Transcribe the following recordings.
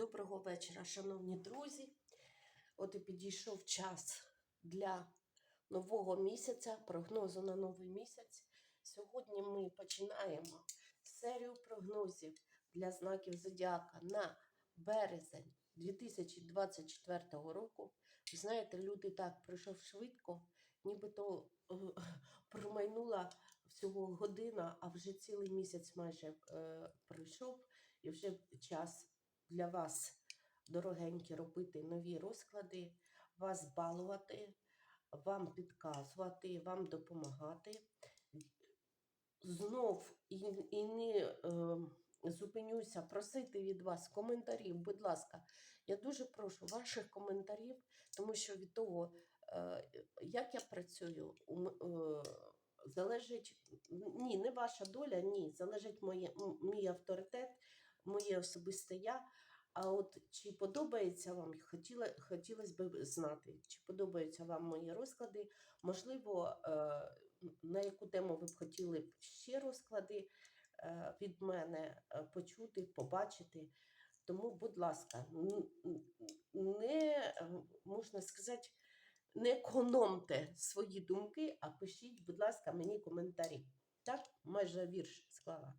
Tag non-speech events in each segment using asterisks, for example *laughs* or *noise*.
Доброго вечора, шановні друзі. От і підійшов час для нового місяця, прогнозу на новий місяць. Сьогодні ми починаємо серію прогнозів для знаків Зодіака на березень 2024 року. Ви знаєте, люди так пройшов швидко, нібито е, промайнула всього година, а вже цілий місяць майже е, пройшов, і вже час для вас, дорогенькі, робити нові розклади, вас балувати, вам підказувати, вам допомагати. Знов і, і не е, зупинюся просити від вас коментарів, будь ласка. Я дуже прошу ваших коментарів, тому що від того, е, як я працюю, е, залежить ні, не ваша доля, ні, залежить моє, мій авторитет, моє особисте я. А от чи подобається вам, хотіла, хотілося б знати, чи подобаються вам мої розклади? Можливо, е, на яку тему ви б хотіли б ще розклади е, від мене е, почути, побачити. Тому, будь ласка, не можна сказати, не економте свої думки, а пишіть, будь ласка, мені коментарі. Так, майже вірш склала.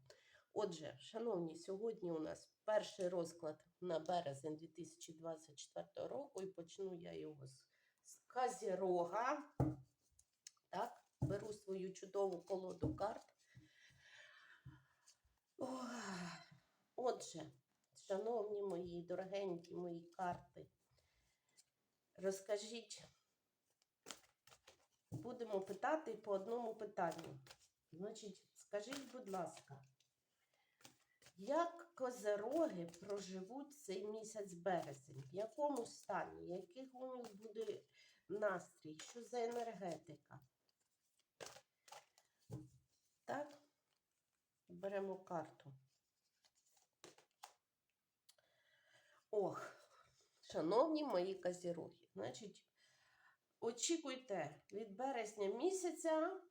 Отже, шановні, сьогодні у нас перший розклад на березень 2024 року, і почну я його з, з Казірога. Так, беру свою чудову колоду карт. Ох, Отже, шановні мої, дорогенькі мої карти, розкажіть, будемо питати по одному питанню. Значить, скажіть, будь ласка, як козероги проживуть цей місяць березень? В якому стані? Який у них буде настрій? Що за енергетика? Так, беремо карту. Ох, шановні мої козіроги, значить, очікуйте від березня місяця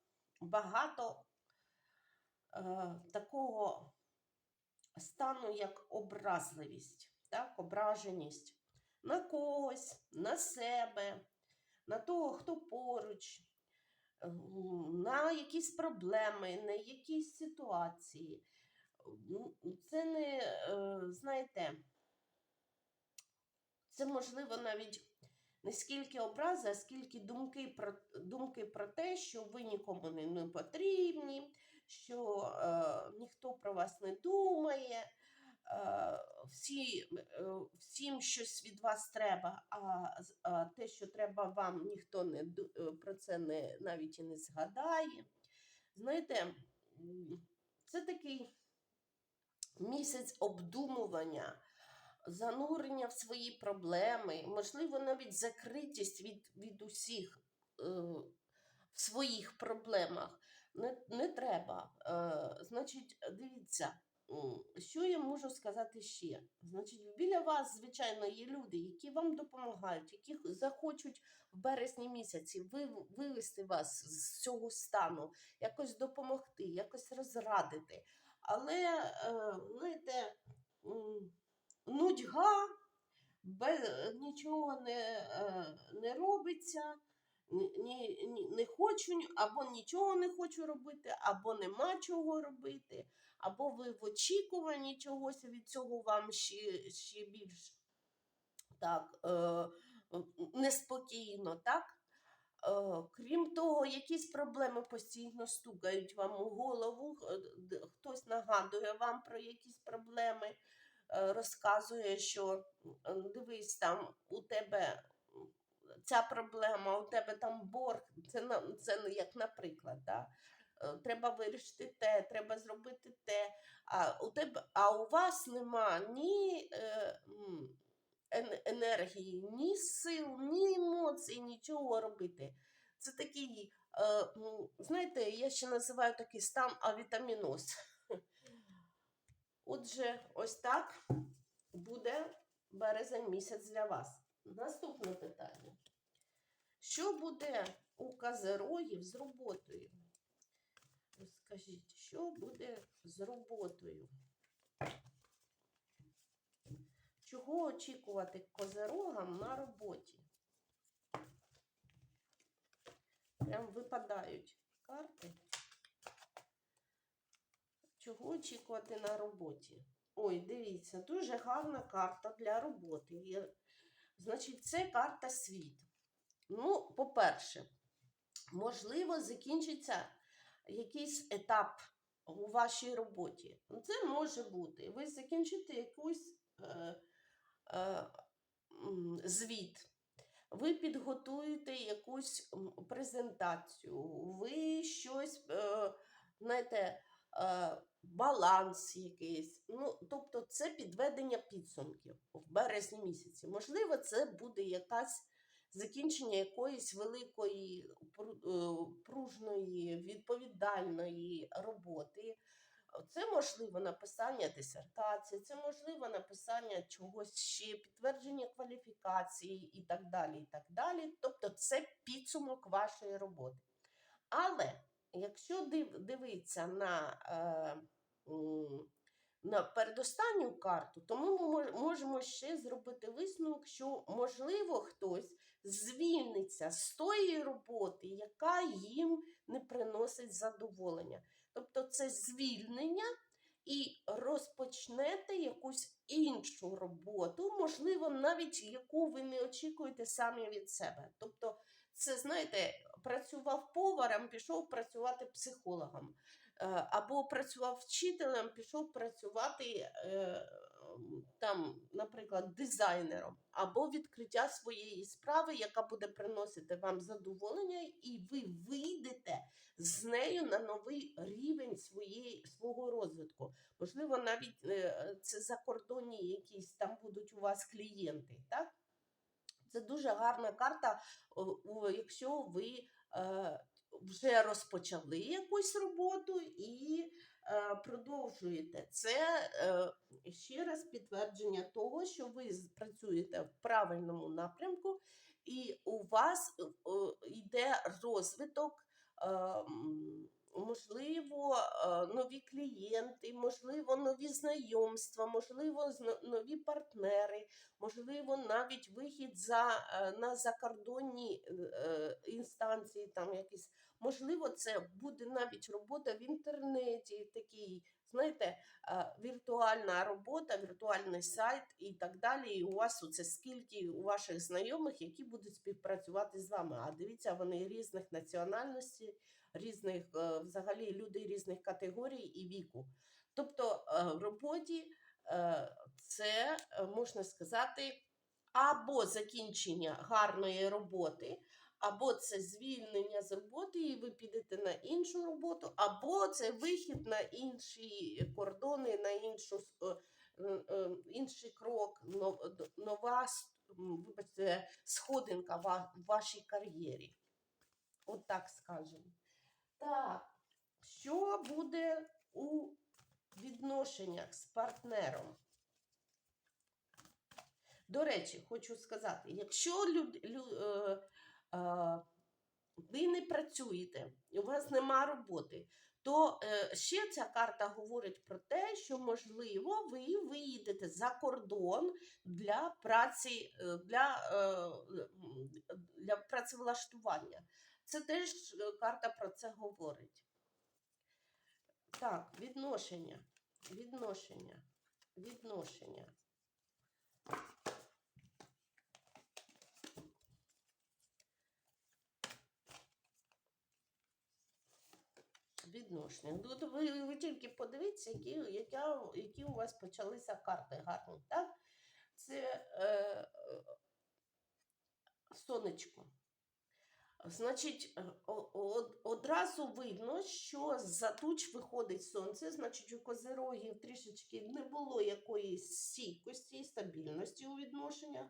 багато е, такого стану, як образливість, так, ображеність на когось, на себе, на того, хто поруч, на якісь проблеми, на якісь ситуації. Це не, е, знаєте, це можливо навіть не скільки образи, а скільки думки про, думки про те, що ви нікому не, не потрібні, що е, ніхто про вас не думає, е, всі, е, всім щось від вас треба, а, а те, що треба вам, ніхто не, е, про це не, навіть і не згадає. Знаєте, це такий місяць обдумування занурення в свої проблеми, можливо, навіть закритість від, від усіх е, в своїх проблемах. Не, не треба. Е, значить, дивіться, що я можу сказати ще? Значить, біля вас, звичайно, є люди, які вам допомагають, які захочуть в березні місяці ви- вивести вас з цього стану, якось допомогти, якось розрадити. Але, е, знаєте, нудьга, бе- нічого не, е, не робиться, ні, ні, не хочу, або нічого не хочу робити, або нема чого робити, або ви в очікуванні чогось, від цього вам ще, ще більш так, е, неспокійно, так? Е, Крім того, якісь проблеми постійно стукають вам у голову, хтось нагадує вам про якісь проблеми, е, розказує, що дивись, там у тебе ця проблема, у тебе там борг, це, це як наприклад. Да? Е, Треба вирішити те, треба зробити те. А у тебе, а у вас нема ні е, енергії, ні сил, ні емоцій, нічого робити. Це такий, е, знаєте, я ще називаю такий стан авітаміноз. *laughs* Отже, ось так буде березень місяць для вас. Наступне питання. Що буде у казерогів з роботою? Скажіть, що буде з роботою? Чого очікувати козерогам на роботі? Прям випадають карти. Чого очікувати на роботі? Ой, дивіться, дуже гарна карта для роботи. Значить, це карта світ. Ну, по-перше, можливо, закінчиться якийсь етап у вашій роботі. Це може бути. Ви закінчите якусь е, е, звіт. Ви підготуєте якусь презентацію, ви щось, е, знаєте, е, баланс якийсь. Ну, тобто, це підведення підсумків в березні місяці. Можливо, це буде якась закінчення якоїсь великої е, пружної, відповідальної роботи. Це можливо написання дисертації, це можливо написання чогось ще, підтвердження кваліфікації і так далі. і так далі. Тобто це підсумок вашої роботи. Але якщо дивитися на, е, на передостанню карту, то ми можемо ще зробити висновок, що можливо хтось звільниться з тої роботи, яка їм не приносить задоволення. Тобто це звільнення і розпочнете якусь іншу роботу, можливо, навіть яку ви не очікуєте самі від себе. Тобто, це, знаєте, працював поваром, пішов працювати психологом, Е, або працював вчителем, пішов працювати е, там, наприклад, дизайнером, або відкриття своєї справи, яка буде приносити вам задоволення, і ви вийдете з нею на новий рівень своєї, свого розвитку. Можливо, навіть е, це закордонні якісь там будуть у вас клієнти. Так? Це дуже гарна карта, якщо ви е, вже розпочали якусь роботу і продовжуєте. Це е, ще раз підтвердження того, що ви працюєте в правильному напрямку, і у вас е, е, йде розвиток. Можливо, е, нові клієнти, можливо, нові знайомства, можливо, нові партнери, можливо, навіть вихід за, е, на закордонні е, інстанції, там якісь. Можливо, це буде навіть робота в інтернеті, такий, знаєте, віртуальна робота, віртуальний сайт і так далі. І у вас оце скільки у ваших знайомих, які будуть співпрацювати з вами. А дивіться, вони різних національностей, різних е, взагалі люди різних категорій і віку. Тобто е, в роботі е, це можна сказати або закінчення гарної роботи, або це звільнення з роботи, і ви підете на іншу роботу, або це вихід на інші кордони, на іншу інший крок, нова вибачте, сходинка в вашій кар'єрі. От так скажемо. Так, що буде у відношеннях з партнером? До речі, хочу сказати, якщо люд, лю, е, е, ви не працюєте, і у вас нема роботи, то е, ще ця карта говорить про те, що можливо ви виїдете за кордон для праці, е, для, е, для працевлаштування. Це теж е, карта про це говорить. Так, відношення, відношення, відношення. Відношення. Тут ви, ви тільки подивіться, які, яка, які у вас почалися карти гарні, так? Це е, е, сонечко. Значить, е, одразу видно, що з-за туч виходить сонце, значить, у козирогів трішечки не було якоїсь стійкості і стабільності у відношеннях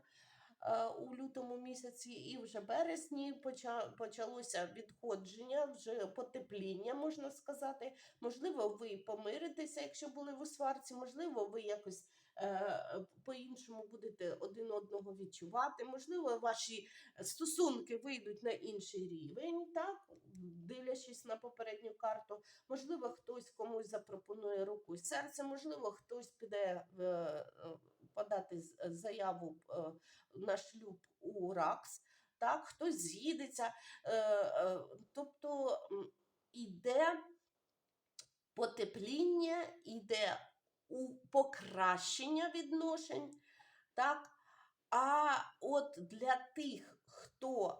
е, у лютому місяці, і вже березні поча- почалося відходження, вже потепління, можна сказати. Можливо, ви помиритеся, якщо були в у сварці, можливо, ви якось по-іншому будете один одного відчувати. Можливо, ваші стосунки вийдуть на інший рівень, так, дивлячись на попередню карту. Можливо, хтось комусь запропонує руку і серце, можливо, хтось піде е, подати заяву е, на шлюб у РАКС, так, хтось з'їдеться. Е, е, тобто іде потепління, іде у покращення відношень. Так? А от для тих, хто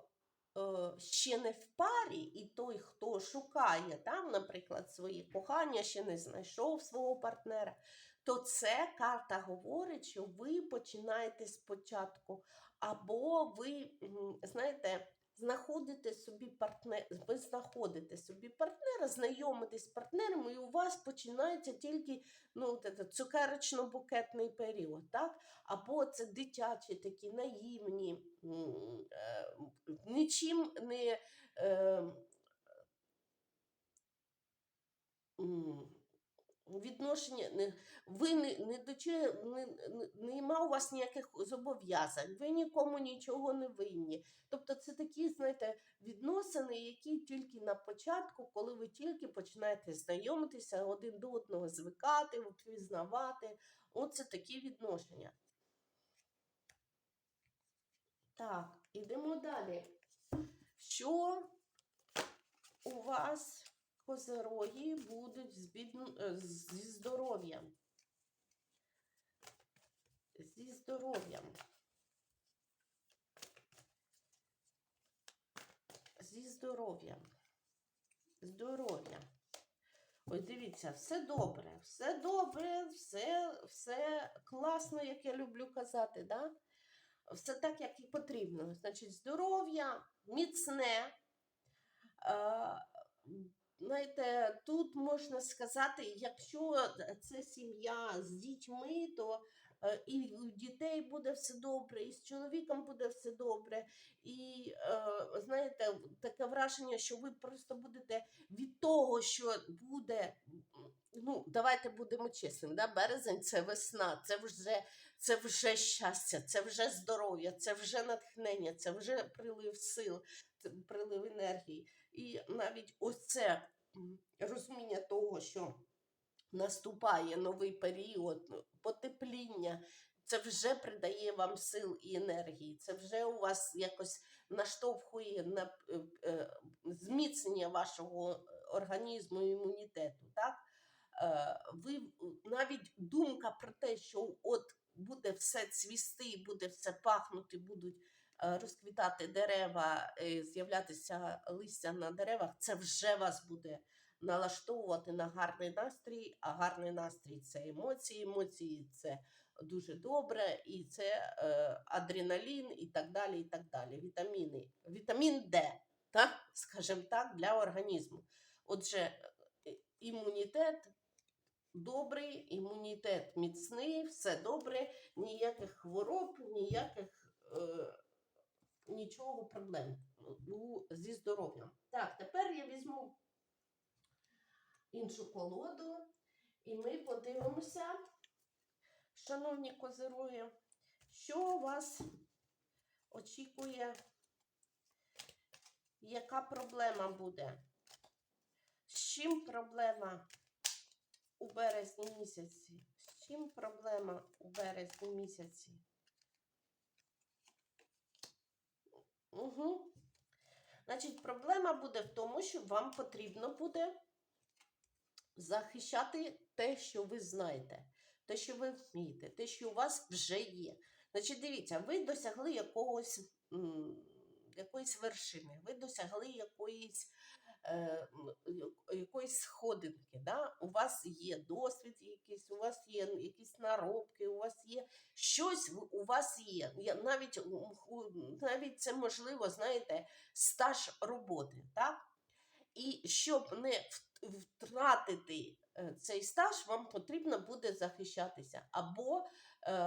е, ще не в парі, і той, хто шукає там, наприклад, своє кохання, ще не знайшов свого партнера, то це карта говорить, що ви починаєте спочатку, або ви, знаєте, знаходите собі партнер, ви знаходите собі партнера, знайомитесь з партнером, і у вас починається тільки ну, цукерочно-букетний період, так? Або це дитячі такі наївні, е, нічим не. Е, Відношення ви не, не до чого не, нема у вас ніяких зобов'язань, ви нікому нічого не винні. Тобто це такі, знаєте, відносини, які тільки на початку, коли ви тільки починаєте знайомитися один до одного, звикати, впізнавати. Оце такі відношення. Так, ідемо далі. Що у вас козероги будуть е, зі здоров'ям? Зі здоров'ям. Зі здоров'ям. Здоров'я. Ой, дивіться, все добре, все добре, все, все класно, як я люблю казати, да? все так, як і потрібно. Значить, здоров'я міцне. Е, знаєте, тут можна сказати, якщо це сім'я з дітьми, то е, і у дітей буде все добре, і з чоловіком буде все добре. І е, знаєте, таке враження, що ви просто будете від того, що буде. Ну, давайте будемо чесними, да? березень це весна, це вже це вже щастя, це вже здоров'я, це вже натхнення, це вже прилив сил, прилив енергії. І навіть ось це розуміння того, що наступає новий період, ну, потепління, це вже придає вам сил і енергії, це вже у вас якось наштовхує на е, е, зміцнення вашого організму і імунітету. Так? Е, Ви навіть думка про те, що от буде все цвісти, буде все пахнути, будуть е, розквітати дерева, е, з'являтися листя на деревах, це вже вас буде налаштовувати на гарний настрій, а гарний настрій це емоції, емоції це дуже добре, і це е, адреналін, і так далі. і так далі. Вітаміни. Вітамін Д, так? скажімо так, для організму. Отже, е, імунітет добрий, імунітет міцний, все добре, ніяких хвороб, ніяких е, нічого проблем ну, зі здоров'ям. Так, тепер я візьму іншу колоду, і ми подивимося, шановні козироги, що вас очікує, яка проблема буде? З чим проблема у березні місяці? З чим проблема у березні місяці? Угу. Значить, проблема буде в тому, що вам потрібно буде захищати те, що ви знаєте, те, що ви вмієте, те, що у вас вже є. Значить, дивіться, ви досягли якогось, якоїсь вершини, ви досягли якоїсь, якоїсь сходинки. Да? У вас є досвід якийсь, у вас є якісь наробки, у вас є щось у вас є. Навіть, навіть це можливо, знаєте, стаж роботи. Так? І щоб не втратити е, цей стаж, вам потрібно буде захищатися. Або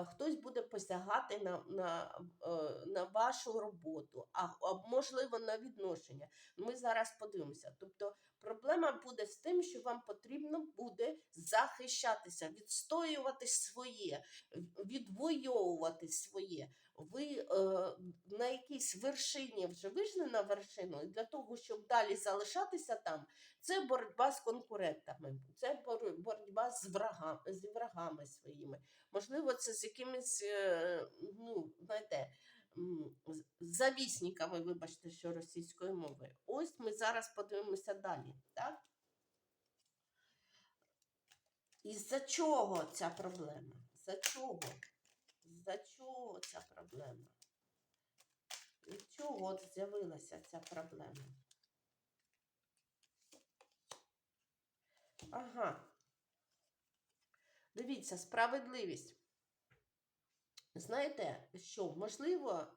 хтось буде посягати на, на, е, на вашу роботу, а, а можливо на відношення. Ми зараз подивимося. Тобто Проблема буде з тим, що вам потрібно буде захищатися, відстоювати своє, відвоювати своє. Ви е, на якійсь вершині вже вийшли на вершину, і для того, щоб далі залишатися там, це боротьба з конкурентами, це боротьба з врагами, з врагами своїми. Можливо, це з якимись, е, ну, знаєте, завісниками, вибачте, що російською мовою. Ось ми зараз подивимося далі. Так? І за чого ця проблема? За чого? За чого ця проблема? Від чого от з'явилася ця проблема? Ага. Дивіться, справедливість. Знаєте, що можливо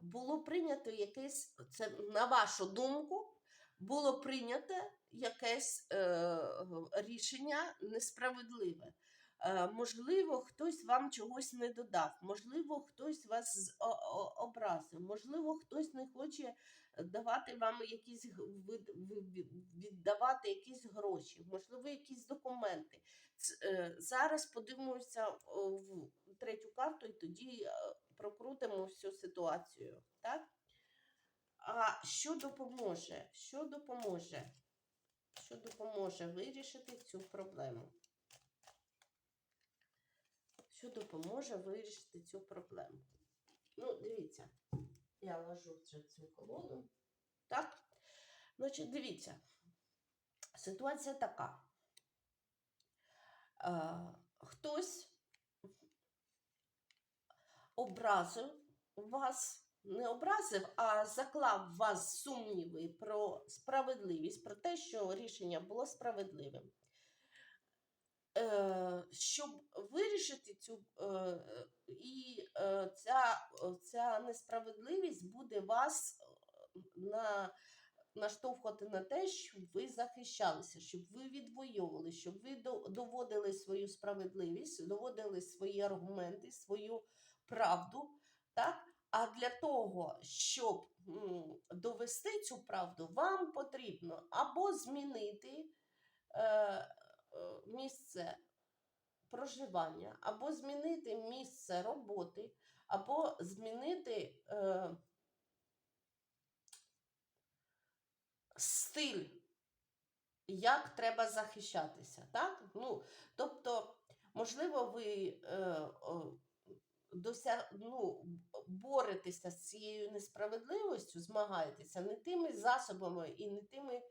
було прийнято якесь, це на вашу думку, було прийнято якесь е, рішення несправедливе. Е, можливо, хтось вам чогось не додав, можливо, хтось вас образив, можливо, хтось не хоче давати вам якісь віддавати якісь гроші, можливо, якісь документи. Е, Зараз подивимося в третю карту і тоді е, прокрутимо всю ситуацію. Так? А що допоможе? Що допоможе? Що допоможе вирішити цю проблему? Що допоможе вирішити цю проблему? Ну, дивіться, я ложу вже цю колоду. Так? Значить, дивіться, ситуація така. Е, хтось образив вас, не образив, а заклав вас сумніви про справедливість, про те, що рішення було справедливим. Е, щоб вирішити цю е, і е, ця, ця несправедливість буде вас на, наштовхувати на те, щоб ви захищалися, щоб ви відвоювали, щоб ви доводили свою справедливість, доводили свої аргументи, свою правду. Так? А для того, щоб довести цю правду, вам потрібно або змінити місце проживання, або змінити місце роботи, або змінити е, стиль, як треба захищатися. Так? Ну, тобто, можливо, ви е, дося... ну, боретеся з цією несправедливістю, змагаєтеся не тими засобами і не тими е,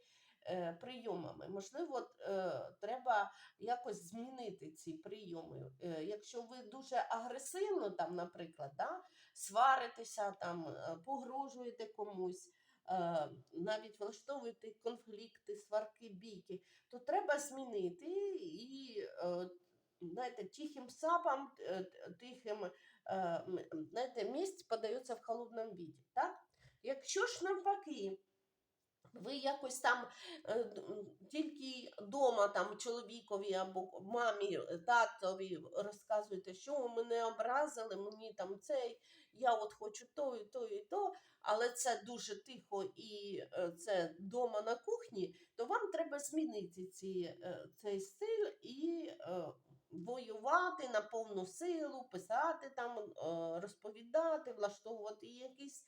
прийомами. Можливо, е, треба якось змінити ці прийоми. Е, якщо ви дуже агресивно, там, наприклад, да, сваритеся, там, е, погрожуєте комусь. е, Навіть влаштовуєте конфлікти, сварки, бійки, то треба змінити і е, знаєте, тихим сапом, е, тихим е, знаєте, місць подається в холодному віді. Так? Якщо ж навпаки, ви якось там е, тільки вдома там чоловікові або мамі, е, татові розказуєте, що мене образили, мені там цей, я от хочу то і то і то, але це дуже тихо і е, це вдома на кухні, то вам треба змінити ці, цей стиль і воювати на повну силу, писати там, розповідати, влаштовувати якісь,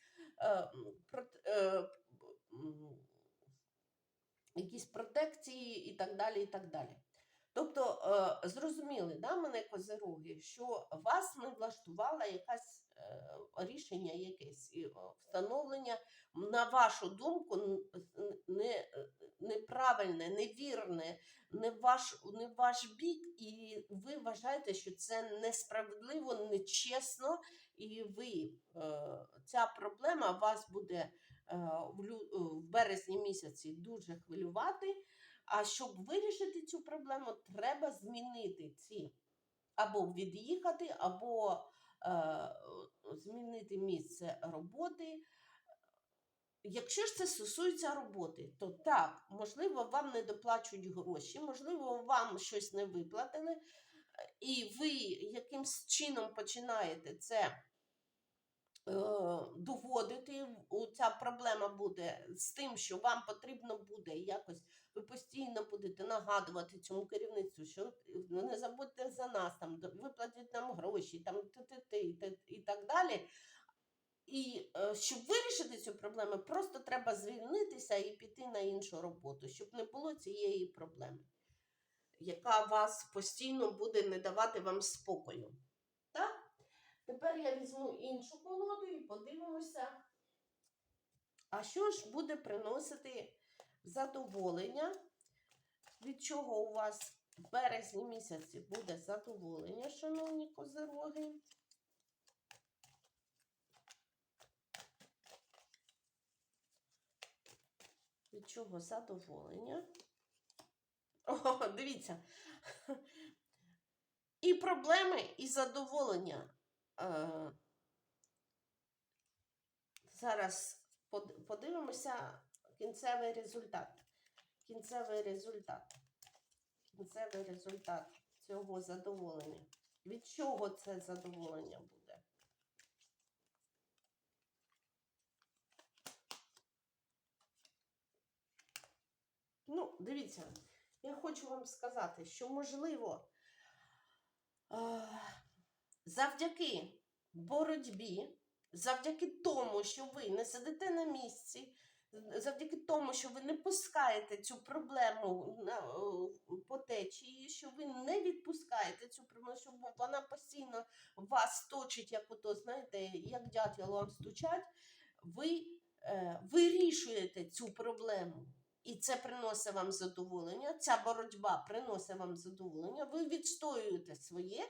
якісь протекції і так далі. і так далі. Тобто, е, зрозуміли, да, мене козироги, що вас не влаштувало якесь е, рішення, якесь і, встановлення, на вашу думку, не, неправильне, невірне, не ваш, не ваш бік, і ви вважаєте, що це несправедливо, нечесно, і ви е, ця проблема вас буде е, е, в березні місяці дуже хвилювати. А щоб вирішити цю проблему, треба змінити ці або від'їхати, або змінити місце роботи. Якщо ж це стосується роботи, то так, можливо, вам не доплачують гроші, можливо, вам щось не виплатили, і ви якимсь чином починаєте це доводити, ця проблема буде з тим, що вам потрібно буде якось, ви постійно будете нагадувати цьому керівництву, що ну, не забудьте за нас, там, виплатіть нам гроші, там, ти-ти-ти, і так далі. І е, щоб вирішити цю проблему, просто треба звільнитися і піти на іншу роботу, щоб не було цієї проблеми, яка вас постійно буде не давати вам спокою. Тепер я візьму іншу колоду і подивимося, а що ж буде приносити задоволення, від чого у вас в березні місяці буде задоволення, шановні козироги. Від чого задоволення? О, дивіться. І проблеми, і задоволення. Е, зараз подивимося кінцевий результат. Кінцевий результат. Кінцевий результат цього задоволення. Від чого це задоволення буде? Ну, дивіться, я хочу вам сказати, що можливо е, завдяки боротьбі, завдяки тому, що ви не сидите на місці, завдяки тому, що ви не пускаєте цю проблему е, по течії, що ви не відпускаєте цю проблему, що вона постійно вас точить, як ото, знаєте, як дятел вам стучать, ви е, вирішуєте цю проблему. І це приносить вам задоволення, ця боротьба приносить вам задоволення, ви відстоюєте своє,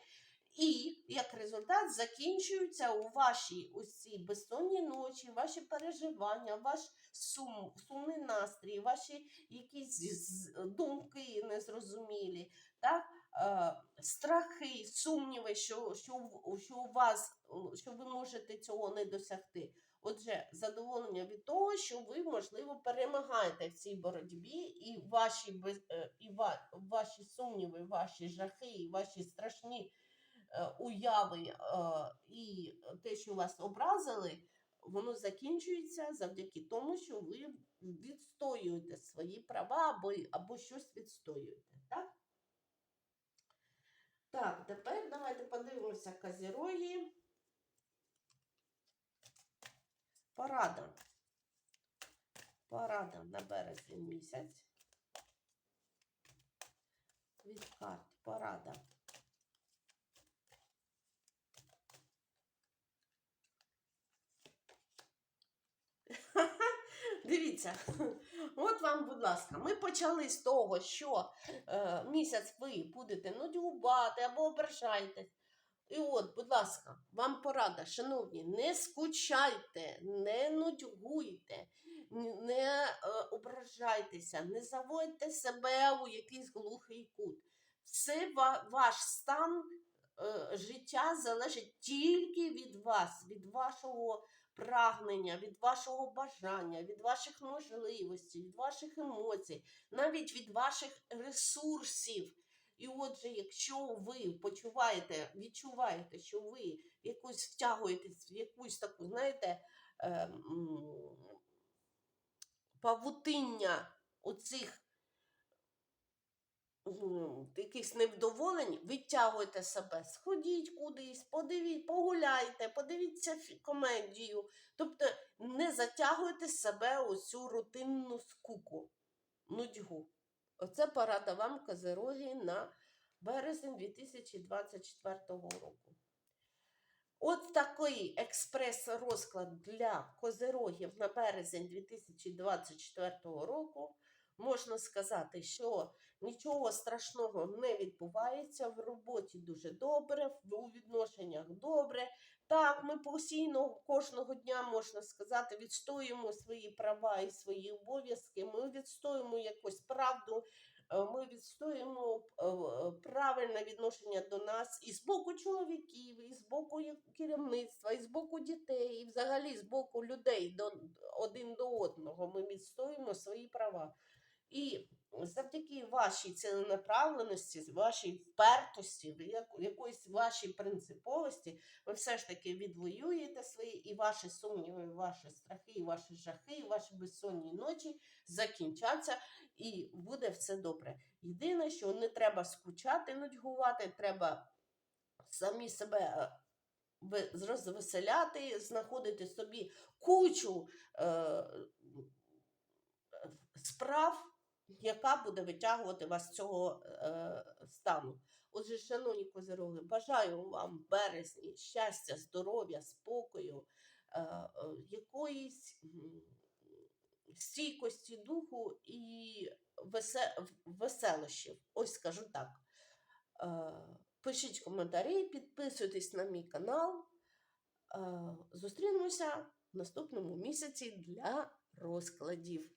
і як результат закінчуються у вашій ось цій безсонній ночі, ваші переживання, ваш сум, сумний настрій, ваші якісь думки незрозумілі, так? Е, страхи, сумніви, що, що, що у вас, що ви можете цього не досягти. Отже, задоволення від того, що ви, можливо, перемагаєте в цій боротьбі, і ваші, е, і ваші сумніви, ваші жахи, і ваші страшні уяви е, і те, що вас образили, воно закінчується завдяки тому, що ви відстоюєте свої права або, або щось відстоюєте. Так? Так, тепер давайте подивимося козіроги. Порада. Порада на березень місяць. Від карт. Порада. Дивіться, *laughs* от вам, будь ласка, ми почали з того, що е, місяць ви будете нудьгувати або ображаєтесь. І от, будь ласка, вам порада, шановні, не скучайте, не нудьгуйте, не е, ображайтеся, не заводьте себе у якийсь глухий кут. Все ва- ваш стан життя залежить тільки від вас, від вашого прагнення, від вашого бажання, від ваших можливостей, від ваших емоцій, навіть від ваших ресурсів. І отже, якщо ви почуваєте, відчуваєте, що ви якусь втягуєтесь в якусь таку, знаєте, е, павутиння оцих якихось невдоволень, відтягуйте себе, сходіть кудись, подивіть, погуляйте, подивіться комедію. Тобто не затягуйте себе у цю рутинну скуку, нудьгу. Оце порада вам козироги на березень 2024 року. От такий експрес-розклад для козирогів на березень 2024 року. Можна сказати, що нічого страшного не відбувається, в роботі дуже добре, у відношеннях добре. Так, ми постійно кожного дня, можна сказати, відстоюємо свої права і свої обов'язки. Ми відстоюємо якусь правду, е, ми відстоюємо е, правильне відношення до нас і з боку чоловіків, і з боку керівництва, і з боку дітей, і взагалі з боку людей до один до одного. Ми відстоюємо свої права. І завдяки вашій ціленаправленості, вашій впертості, як- якоїсь вашій принциповості, ви все ж таки відвоюєте свої і ваші сумніви, і ваші страхи, і ваші жахи, і ваші безсонні ночі закінчаться, і буде все добре. Єдине, що не треба скучати, нудьгувати, треба самі себе е, розвеселяти, знаходити собі кучу е, справ, яка буде витягувати вас з цього е, стану. Отже, шановні козироги, бажаю вам березні щастя, здоров'я, спокою, е, е, якоїсь стійкості духу і весе, веселощів. Ось скажу так. Е, Пишіть коментарі, підписуйтесь на мій канал. Е, Зустрінемося в наступному місяці для розкладів.